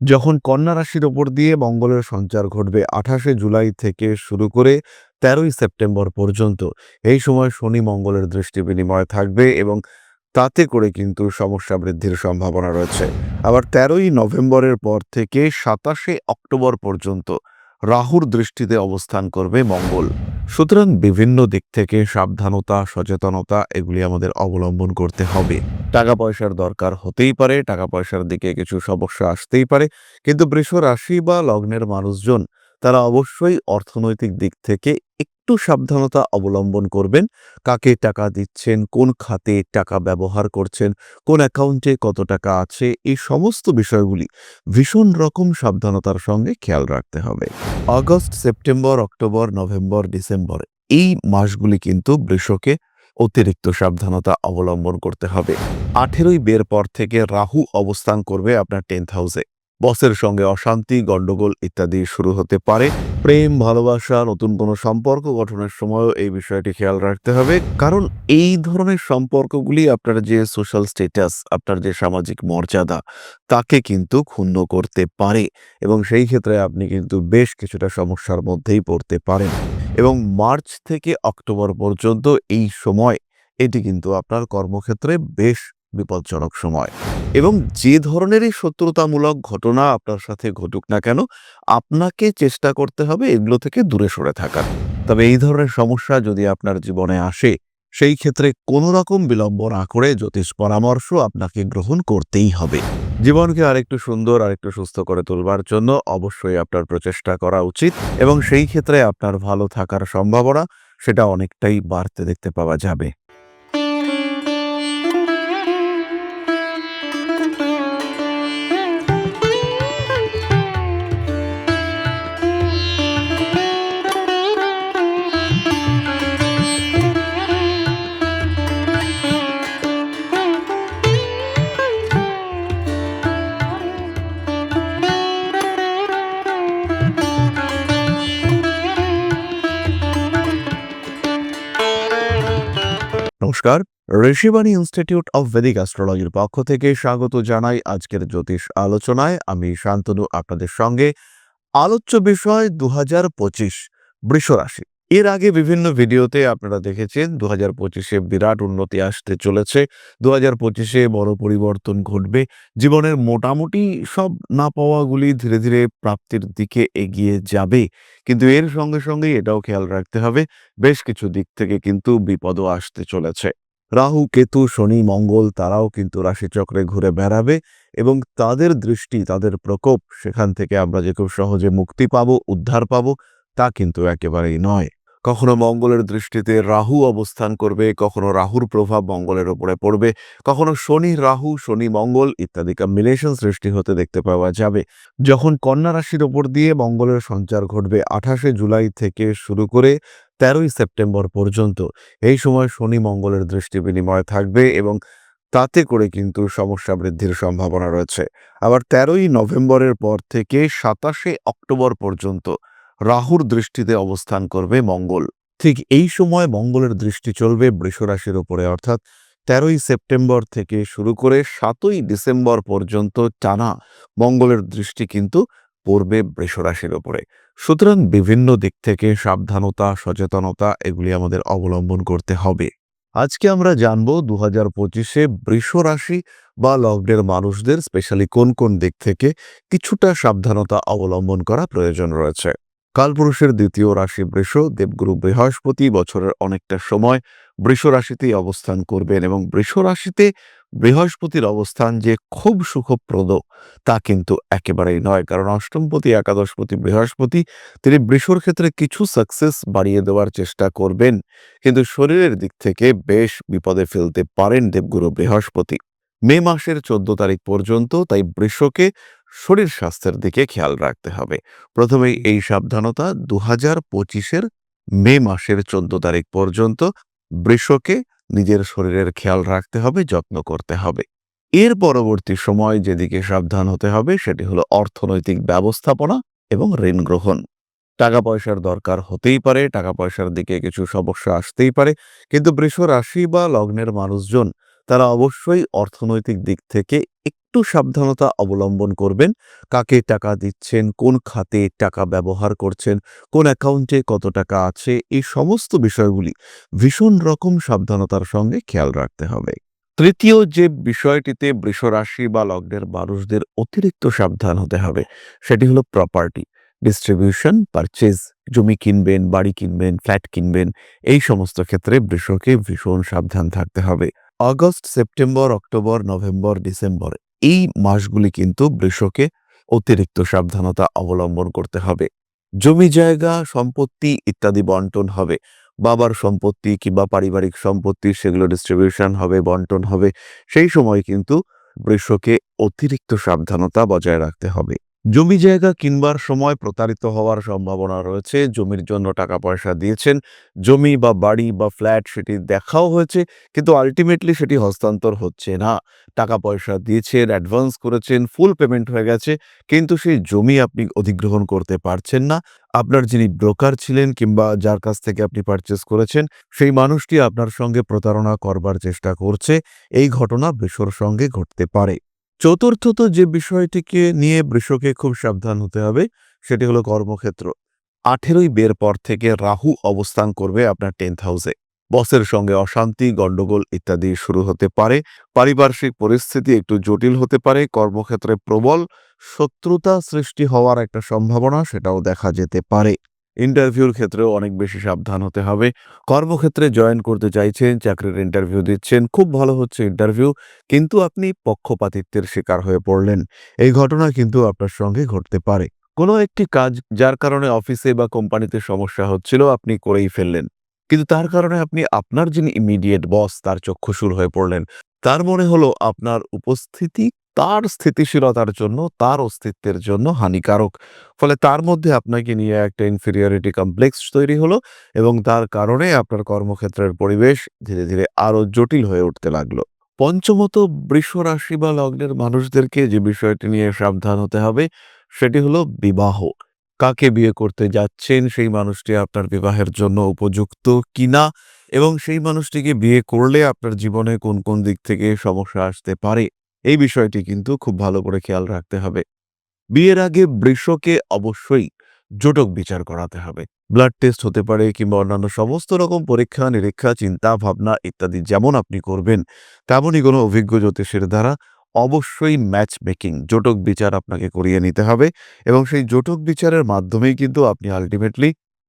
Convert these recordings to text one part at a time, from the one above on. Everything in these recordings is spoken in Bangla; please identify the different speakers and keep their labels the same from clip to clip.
Speaker 1: যখন কন্যা রাশির ওপর দিয়ে মঙ্গলের সঞ্চার ঘটবে আঠাশে জুলাই থেকে শুরু করে তেরোই সেপ্টেম্বর পর্যন্ত, এই সময় শনি মঙ্গলের দৃষ্টি বিনিময় থাকবে এবং তাতে করে কিন্তু সমস্যা বৃদ্ধির সম্ভাবনা রয়েছে। আবার তেরোই নভেম্বরের পর থেকে সাতাশে অক্টোবর পর্যন্ত রাহুর দৃষ্টিতে অবস্থান করবে মঙ্গল। সুতরাং বিভিন্ন দিক থেকে সাবধানতা, সচেতনতা এগুলি আমাদের অবলম্বন করতে হবে। টাকা পয়সার দরকার হতেই পারে, টাকা পয়সার দিকে কিছু সমস্যা আসতেই পারে। কিন্তু বৃষ রাশি বা লগ্নের মানুষজন তারা অবশ্যই অর্থনৈতিক দিক থেকে একটু সাবধানতা অবলম্বন করবেন। কাকে টাকা দিচ্ছেন? কোন খাতে টাকা ব্যবহার করছেন? কোন অ্যাকাউন্টে কত টাকা আছে? এই সমস্ত বিষয়গুলি ভীষণ রকম সাবধানতার সঙ্গে খেয়াল রাখতে হবে। August, September, October, November, December এই মাসগুলি কিন্তু বৃষকে অতিরিক্ত সাবধানতা অবলম্বন করতে হবে। আঠেরোই বের পর থেকে রাহু অবস্থান করবে আপনার টেন্থ হাউসে বসের সঙ্গে অশান্তি গণ্ডগোল ইত্যাদি শুরু হতে পারে। প্রেম, ভালোবাসা, নতুন কোনো সম্পর্ক গঠনের সময়ও এই বিষয়টি খেয়াল রাখতে হবে। কারণ এই ধরনের সম্পর্কগুলি আপনার যে সোশ্যাল স্ট্যাটাস আপনার যে সামাজিক মর্যাদা, তাকে কিন্তু ক্ষুণ্ণ করতে পারে। এবং সেই ক্ষেত্রে আপনি কিন্তু বেশ কিছুটা সমস্যার মধ্যেই পড়তে পারেন। এবং মার্চ থেকে অক্টোবর পর্যন্ত এই সময়, এটি কিন্তু আপনার কর্মক্ষেত্রে বেশ বিপজ্জনক সময়। এবং যে ধরনেরই শত্রুতামূলক ঘটনা আপনার সাথে ঘটুক না কেন, আপনাকে চেষ্টা করতে হবে এগুলো থেকে দূরে সরে থাকার। তবে এই ধরনের সমস্যা যদি আপনার জীবনে আসে, সেই ক্ষেত্রে কোনো রকম বিলম্ব না করে জ্যোতিষ পরামর্শ আপনাকে গ্রহণ করতেই হবে। জীবনকে আরেকটু সুন্দর, আরেকটু সুস্থ করে তুলবার জন্য অবশ্যই আপনার প্রচেষ্টা করা উচিত এবং সেই ক্ষেত্রে আপনার ভালো থাকার সম্ভাবনা সেটা অনেকটাই বাড়তে দেখতে পাওয়া যাবে। নমস্কার। ঋষিবাণী ইনস্টিটিউট অফ ভেদিক অ্যাস্ট্রোলজির পক্ষ থেকে স্বাগত জানাই আজকের জ্যোতিষ আলোচনায়। আমি শান্তনু, আপনাদের সঙ্গে। আলোচ্য বিষয় দু হাজার পঁচিশ বৃষ রাশি এর আগে বিভিন্ন ভিডিওতে আপনারা দেখেছেন দু হাজার পঁচিশে বিরাট উন্নতি আসতে চলেছে। দু হাজার পঁচিশে বড় পরিবর্তন ঘটবে। জীবনের মোটামুটি সব না পাওয়াগুলি ধীরে ধীরে প্রাপ্তির দিকে এগিয়ে যাবে। কিন্তু এর সঙ্গে সঙ্গে এটাও খেয়াল রাখতে হবে, বেশ কিছু দিক থেকে কিন্তু বিপদও আসতে চলেছে। রাহু, কেতু, শনি, মঙ্গল তারাও কিন্তু রাশিচক্রে ঘুরে বেড়াবে এবং তাদের দৃষ্টি, তাদের প্রকোপ, সেখান থেকে আমরা যে খুব সহজে মুক্তি পাবো, উদ্ধার পাবো তা কিন্তু একেবারেই নয়। কখনো মঙ্গলের দৃষ্টিতে রাহু অবস্থান করবে, কখনো রাহুর প্রভাব মঙ্গলের ওপরে পড়বে, কখনো শনি, রাহু, শনি, মঙ্গল ইত্যাদি কম্বিনেশন সৃষ্টি হতে দেখতে পাওয়া যাবে। যখন কন্যা রাশির ওপর দিয়ে মঙ্গলের সঞ্চার ঘটবে আঠাশে জুলাই থেকে শুরু করে তেরোই সেপ্টেম্বর পর্যন্ত, এই সময় শনি মঙ্গলের দৃষ্টি বিনিময় থাকবে এবং তাতে করে কিন্তু সমস্যা বৃদ্ধির সম্ভাবনা রয়েছে। আবার তেরোই নভেম্বরের পর থেকে সাতাশে অক্টোবর পর্যন্ত রাহুর দৃষ্টিতে অবস্থান করবে মঙ্গল। ঠিক এই সময় মঙ্গলের দৃষ্টি চলবে বৃষ উপরে অর্থাৎ তেরোই সেপ্টেম্বর থেকে শুরু করে সাতই ডিসেম্বর পর্যন্ত টানা মঙ্গলের দৃষ্টি কিন্তু পড়বে বৃষ রাশির ওপরে। সুতরাং বিভিন্ন দিক থেকে সাবধানতা, সচেতনতা এগুলি আমাদের অবলম্বন করতে হবে। আজকে আমরা জানব দু হাজার পঁচিশে বৃষ রাশি বা লগ্নের মানুষদের স্পেশালি কোন কোন দিক থেকে কিছুটা সাবধানতা অবলম্বন করা প্রয়োজন রয়েছে। কালপুরুষের দ্বিতীয় রাশি বৃষ, দেবগুরু বৃহস্পতি, বছরের অনেকটা সময় বৃষ রাশিতেই অবস্থান করবেন এবং বৃষ রাশিতে বৃহস্পতির অবস্থান যে খুব সুখপ্রদ, তা কিন্তু একেবারেই নয়। কারণ অষ্টমপতি, একাদশপতি, বৃহস্পতি, তিনি বৃষর ক্ষেত্রে কিছু সাকসেস বাড়িয়ে দেওয়ার চেষ্টা করবেন। কিন্তু শরীরের দিক থেকে বেশ বিপদে ফেলতে পারেন দেবগুরু বৃহস্পতি। মে মাসের চোদ্দ তারিখ পর্যন্ত, তাই বৃষকে শরীর স্বাস্থ্যের দিকে খেয়াল রাখতে হবে। প্রথমেই এই সাবধানতা দু হাজার পঁচিশের মে মাসের চোদ্দ তারিখ পর্যন্ত বৃষকে নিজের শরীরের খেয়াল রাখতে হবে যত্ন করতে হবে। এর পরবর্তী সময় যেদিকে সাবধান হতে হবে সেটি হলো অর্থনৈতিক ব্যবস্থাপনা এবং ঋণ গ্রহণ। টাকা পয়সার দরকার হতেই পারে টাকা পয়সার দিকে কিছু সমস্যা আসতেই পারে। কিন্তু বৃষ রাশি বা লগ্নের মানুষজন তারা অবশ্যই অর্থনৈতিক দিক থেকে একটু সাবধানতা অবলম্বন করবেন। কাকে টাকা দিচ্ছেন? কোন খাতে টাকা ব্যবহার করছেন? কোন অ্যাকাউন্টে কত টাকা আছে? এই সমস্ত বিষয়গুলি ভীষণ রকম সাবধানতার সঙ্গে খেয়াল রাখতে হবে। তৃতীয় যে বিষয়টিতে বৃষরাশি বা লগ্নের মানুষদের অতিরিক্ত সাবধান হতে হবে সেটি হলো প্রপার্টি ডিস্ট্রিবিউশন পারচেজ জমি কিনবেন, বাড়ি কিনবেন ফ্ল্যাট কিনবেন, এই সমস্ত ক্ষেত্রে বৃষকে ভীষণ সাবধান থাকতে হবে। August, September, October, November, December এই মাসগুলি কিন্তু বৃষকে অতিরিক্ত সাবধানতা অবলম্বন করতে হবে। জমি জায়গা, সম্পত্তি ইত্যাদি বন্টন হবে। বাবার সম্পত্তি কিংবা পারিবারিক সম্পত্তি সেগুলো ডিস্ট্রিবিউশন হবে, বন্টন হবে। সেই সময় কিন্তু বৃষকে অতিরিক্ত সাবধানতা বজায় রাখতে হবে। জমি জায়গা কিনবার সময় প্রতারিত হওয়ার সম্ভাবনা রয়েছে। জমির জন্য টাকা পয়সা দিয়েছেন। জমি বা বাড়ি বা ফ্ল্যাট সেটি দেখাও হয়েছে, কিন্তু আলটিমেটলি সেটি হস্তান্তর হচ্ছে না। টাকা পয়সা দিয়েছেন অ্যাডভান্স করেছেন ফুল পেমেন্ট হয়ে গেছে, কিন্তু সেই জমি আপনি অধিগ্রহণ করতে পারছেন না। আপনার যিনি ব্রোকার ছিলেন কিংবা যার কাছ থেকে আপনি পারচেস করেছেন, সেই মানুষটি আপনার সঙ্গে প্রতারণা করবার চেষ্টা করছে। এই ঘটনা বৃষর সঙ্গে ঘটতে পারে। চতুর্থত যে বিষয়টিকে নিয়ে বৃষকে খুব সাবধান হতে হবে, সেটি হলো কর্মক্ষেত্র। আঠেরোই বের পর থেকে রাহু অবস্থান করবে আপনার টেন্থ হাউসে বসের সঙ্গে অশান্তি, গণ্ডগোল ইত্যাদি শুরু হতে পারে। পারিপার্শ্বিক পরিস্থিতি একটু জটিল হতে পারে। কর্মক্ষেত্রে প্রবল শত্রুতা সৃষ্টি হওয়ার একটা সম্ভাবনা, সেটাও দেখা যেতে পারে। ইন্টারভিউর ক্ষেত্রেও অনেক বেশি সাবধান হতে হবে। কর্মক্ষেত্রে জয়েন করতে চাইছেন, চাকরির ইন্টারভিউ দিচ্ছেন, খুব ভালো হচ্ছে ইন্টারভিউ কিন্তু আপনি পক্ষপাতিত্বের শিকার হয়ে পড়লেন। এই ঘটনা কিন্তু আপনার সঙ্গে ঘটতে পারে। কোনো একটি কাজ যার কারণে অফিসে বা কোম্পানিতে সমস্যা হচ্ছিল, আপনি করেই ফেললেন। কিন্তু তার কারণে আপনি আপনার যিনি ইমিডিয়েট বস তার চক্ষুসুর হয়ে পড়লেন। তার মনে হলো আপনার উপস্থিতি তার স্থিতিশীলতার জন্য, তার অস্তিত্বের জন্য হানিকারক। ফলে তার মধ্যে আপনাকে নিয়ে একটা ইনফিরিয়রিটি কমপ্লেক্স তৈরি হলো এবং তার কারণে আপনার কর্মক্ষেত্রের পরিবেশ ধীরে ধীরে আরও জটিল হয়ে উঠতে লাগল। পঞ্চমত, বৃষ রাশি বা লগ্নের মানুষদেরকে যে বিষয়টি নিয়ে সাবধান হতে হবে, সেটি হলো বিবাহ। কাকে বিয়ে করতে যাচ্ছেন, সেই মানুষটি আপনার বিবাহের জন্য উপযুক্ত কিনা এবং সেই মানুষটিকে বিয়ে করলে আপনার জীবনে কোন কোন দিক থেকে সমস্যা আসতে পারে? এই বিষয়টি কিন্তু খুব ভালো করে খেয়াল রাখতে হবে। বিয়ের আগে বৃষকে অবশ্যই জোটক বিচার করাতে হবে। ব্লাড টেস্ট হতে পারে কিংবা অন্যান্য সমস্ত রকম পরীক্ষা, নিরীক্ষা, চিন্তা, ভাবনা ইত্যাদি যেমন আপনি করবেন, তেমনই কোনো অভিজ্ঞ জ্যোতিষের দ্বারা অবশ্যই ম্যাচ মেকিং জোটক বিচার আপনাকে করিয়ে নিতে হবে এবং সেই জোটক বিচারের মাধ্যমেই কিন্তু আপনি আলটিমেটলি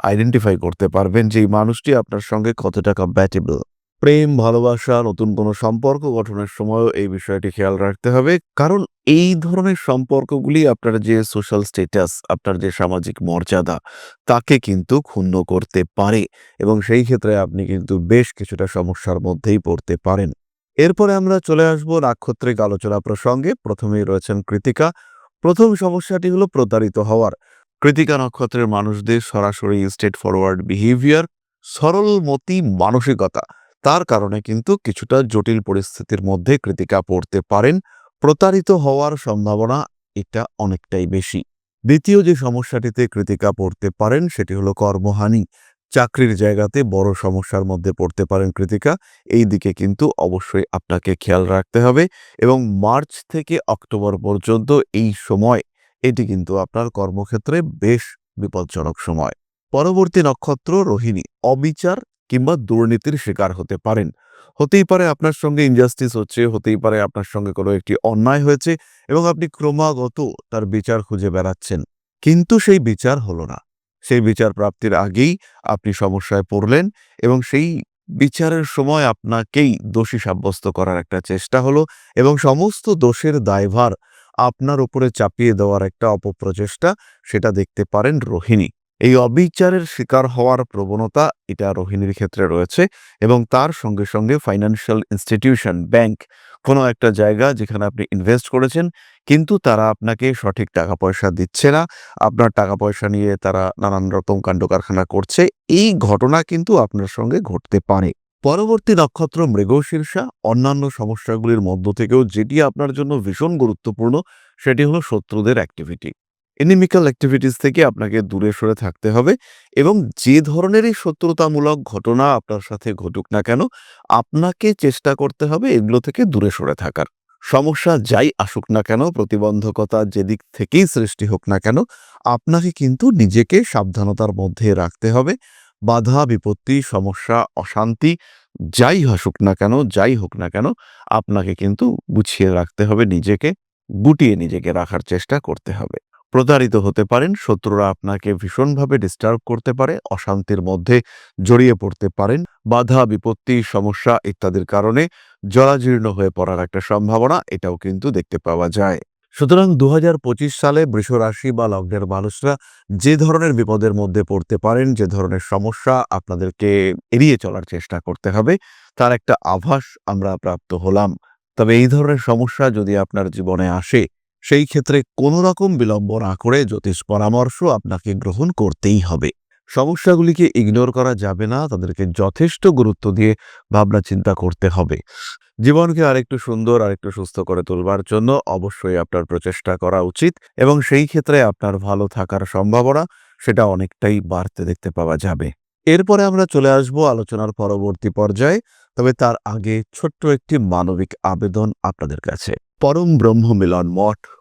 Speaker 1: আইডেন্টিফাই করতে পারবেন যে এই মানুষটি আপনার সঙ্গে কত টাকা কম্প্যাটেবল প্রেম, ভালোবাসা, নতুন কোনো সম্পর্ক গঠনের সময়ও এই বিষয়টি খেয়াল রাখতে হবে। কারণ এই ধরনের সম্পর্কগুলি আপনার যে সোশ্যাল স্ট্যাটাস আপনার যে সামাজিক মর্যাদা, তাকে কিন্তু ক্ষুণ্ণ করতে পারে এবং সেই ক্ষেত্রে আপনি কিন্তু বেশ কিছুটা সমস্যার মধ্যেই পড়তে পারেন। এরপরে আমরা চলে আসব নাক্ষত্রিক আলোচনা প্রসঙ্গে। প্রথমেই রয়েছেন কৃতিকা। প্রথম সমস্যাটি হলো প্রতারিত হওয়ার। কৃতিকা নক্ষত্রের মানুষদের সরাসরি স্টেট ফরওয়ার্ড বিহেভিয়ার সরলমতি মানসিকতা। তার কারণে কিন্তু কিছুটা জটিল পরিস্থিতির মধ্যে কৃতিকা পড়তে পারেন। প্রতারিত হওয়ার সম্ভাবনা এটা অনেকটাই বেশি। দ্বিতীয় যে সমস্যাটিতে কৃতিকা পড়তে পারেন সেটি হলো কর্মহানি। চাকরির জায়গাতে বড় সমস্যার মধ্যে পড়তে পারেন কৃতিকা। এই দিকে কিন্তু অবশ্যই আপনাকে খেয়াল রাখতে হবে এবং মার্চ থেকে অক্টোবর পর্যন্ত এই সময় এটি কিন্তু আপনার কর্মক্ষেত্রে বেশ বিপজ্জনক সময়। পরবর্তী নক্ষত্র রোহিণী। অবিচার কিংবা দুর্নীতির শিকার হতে পারেন। হতেই পারে আপনার সঙ্গে ইনজাস্টিস হচ্ছে, হতেই পারে আপনার সঙ্গে কোনো একটি অন্যায় হয়েছে এবং আপনি ক্রমাগত তার বিচার খুঁজে বেড়াচ্ছেন। কিন্তু সেই বিচার হলো না। সেই বিচার প্রাপ্তির আগেই আপনি সমস্যায় পড়লেন এবং সেই বিচারের সময় আপনাকেই দোষী সাব্যস্ত করার একটা চেষ্টা হলো এবং সমস্ত দোষের দায়ভার আপনার উপরে চাপিয়ে দেওয়ার একটা অপপ্রচেষ্টা সেটা দেখতে পারেন রোহিণী। এই অবিচারের শিকার হওয়ার প্রবণতা এটা রোহিণীর ক্ষেত্রে রয়েছে এবং তার সঙ্গে সঙ্গে ফাইন্যান্সিয়াল ইনস্টিটিউশন ব্যাংক কোনো একটা জায়গা যেখানে আপনি ইনভেস্ট করেছেন কিন্তু তারা আপনাকে সঠিক টাকা পয়সা দিচ্ছে না। আপনার টাকা পয়সা নিয়ে তারা নানান রকম কাণ্ড কারখানা করছে। এই ঘটনা কিন্তু আপনার সঙ্গে ঘটতে পারে। পরবর্তী নক্ষত্র মৃগশীর্ষা অন্যান্য সমস্যাগুলির মধ্য থেকেও যেটি আপনার জন্য ভীষণ গুরুত্বপূর্ণ সেটি হলো শত্রুদের অ্যাক্টিভিটি এনিমিক্যাল অ্যাক্টিভিটিস থেকে আপনাকে দূরে সরে থাকতে হবে এবং যে ধরনেরই শত্রুতামূলক ঘটনা আপনার সাথে ঘটুক না কেন, আপনাকে চেষ্টা করতে হবে এগুলো থেকে দূরে সরে থাকার। সমস্যা যাই আসুক না কেন, প্রতিবন্ধকতা যেদিক থেকেই সৃষ্টি হোক না কেন, আপনাকে কিন্তু নিজেকে সাবধানতার মধ্যে রাখতে হবে। বাধা, বিপত্তি, সমস্যা, অশান্তি যাই আসুক না কেন, যাই হোক না কেন, আপনাকে কিন্তু গুছিয়ে রাখতে হবে, নিজেকে গুটিয়ে নিজেকে রাখার চেষ্টা করতে হবে। প্রতারিত হতে পারেন, শত্রুরা আপনাকে ভীষণভাবে ডিস্টার্ব করতে পারে, অশান্তির মধ্যে জড়িয়ে পড়তে পারেন, বাধা, বিপত্তি, সমস্যা ইত্যাদির কারণে জরাজীর্ণ হয়ে পড়ার একটা সম্ভাবনা এটাও কিন্তু দেখতে পাওয়া যায়। সুতরাং দু হাজার পঁচিশ সালে বৃষ রাশি বা লগ্নের মানুষরা যে ধরনের বিপদের মধ্যে পড়তে পারেন, যে ধরনের সমস্যা আপনাদেরকে এড়িয়ে চলার চেষ্টা করতে হবে, তার একটা আভাস আমরা প্রাপ্ত হলাম। তবে এই ধরনের সমস্যা যদি আপনার জীবনে আসে সেই ক্ষেত্রে কোনো রকম বিলম্ব না করে জ্যোতিষ পরামর্শ আপনাকে গ্রহণ করতেই হবে। সমস্যাগুলিকে ইগনোর করা যাবে না, তাদেরকে যথেষ্ট গুরুত্ব দিয়ে ভাবনা চিন্তা করতে হবে। জীবনকে আরেকটু সুন্দর, আরেকটু সুস্থ করে তুলবার জন্য অবশ্যই আপনার প্রচেষ্টা করা উচিত এবং সেই ক্ষেত্রে আপনার ভালো থাকার সম্ভাবনা সেটা অনেকটাই বাড়তে দেখতে পাওয়া যাবে। এরপরে আমরা চলে আসব আলোচনার পরবর্তী পর্যায়ে, তবে তার আগে ছোট্ট একটি মানবিক আবেদন আপনাদের কাছে। পরম ব্রহ্ম মিলন মঠ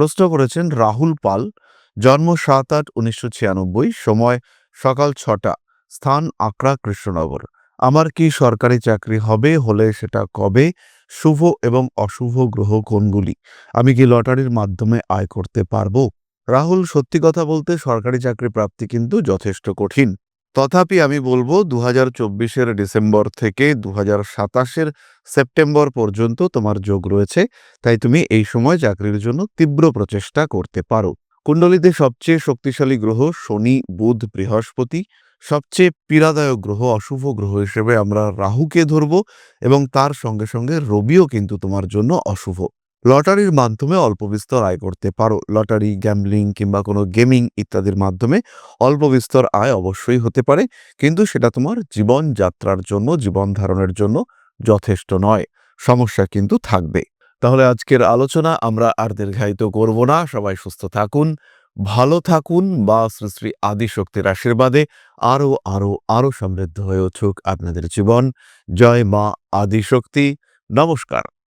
Speaker 1: প্রশ্ন করেছেন রাহুল পাল। জন্ম সাত আট উনিশশো ছিয়ানব্বই, সময় সকাল ছটা। স্থান আকরা, কৃষ্ণনগর। আমার কি সরকারি চাকরি হবে? হলে সেটা কবে? শুভ এবং অশুভ গ্রহ কোনগুলি? আমি কি লটারির মাধ্যমে আয় করতে পারব? রাহুল সত্যি কথা বলতে সরকারি চাকরি প্রাপ্তি কিন্তু যথেষ্ট কঠিন। তথাপি আমি বলব দু হাজার চব্বিশের ডিসেম্বর থেকে দু হাজার সাতাশের সেপ্টেম্বর পর্যন্ত তোমার যোগ রয়েছে। তাই তুমি এই সময় চাকরির জন্য তীব্র প্রচেষ্টা করতে পারো। কুণ্ডলিতে সবচেয়ে শক্তিশালী গ্রহ শনি, বুধ, বৃহস্পতি। সবচেয়ে পীড়াদায়ক গ্রহ, অশুভ গ্রহ হিসেবে আমরা রাহুকে ধরব এবং তার সঙ্গে সঙ্গে রবিও কিন্তু তোমার জন্য অশুভ। লটারির মাধ্যমে অল্প বিস্তর আয় করতে পারো। লটারি গ্যাম্বলিং কিংবা কোনো গেমিং ইত্যাদির মাধ্যমে অল্প বিস্তর আয় অবশ্যই হতে পারে। কিন্তু সেটা তোমার জীবন যাত্রার জন্য, জীবন ধারণের জন্য যথেষ্ট নয়। সমস্যা কিন্তু থাকবে। তাহলে আজকের আলোচনা আমরা আর দীর্ঘায়িত করব না। সবাই সুস্থ থাকুন, ভালো থাকুন বা শ্রী শ্রী আদিশক্তির আশীর্বাদে আরও আরও আরও সমৃদ্ধ হয়ে উঠুক আপনাদের জীবন। জয় মা আদিশক্তি। নমস্কার।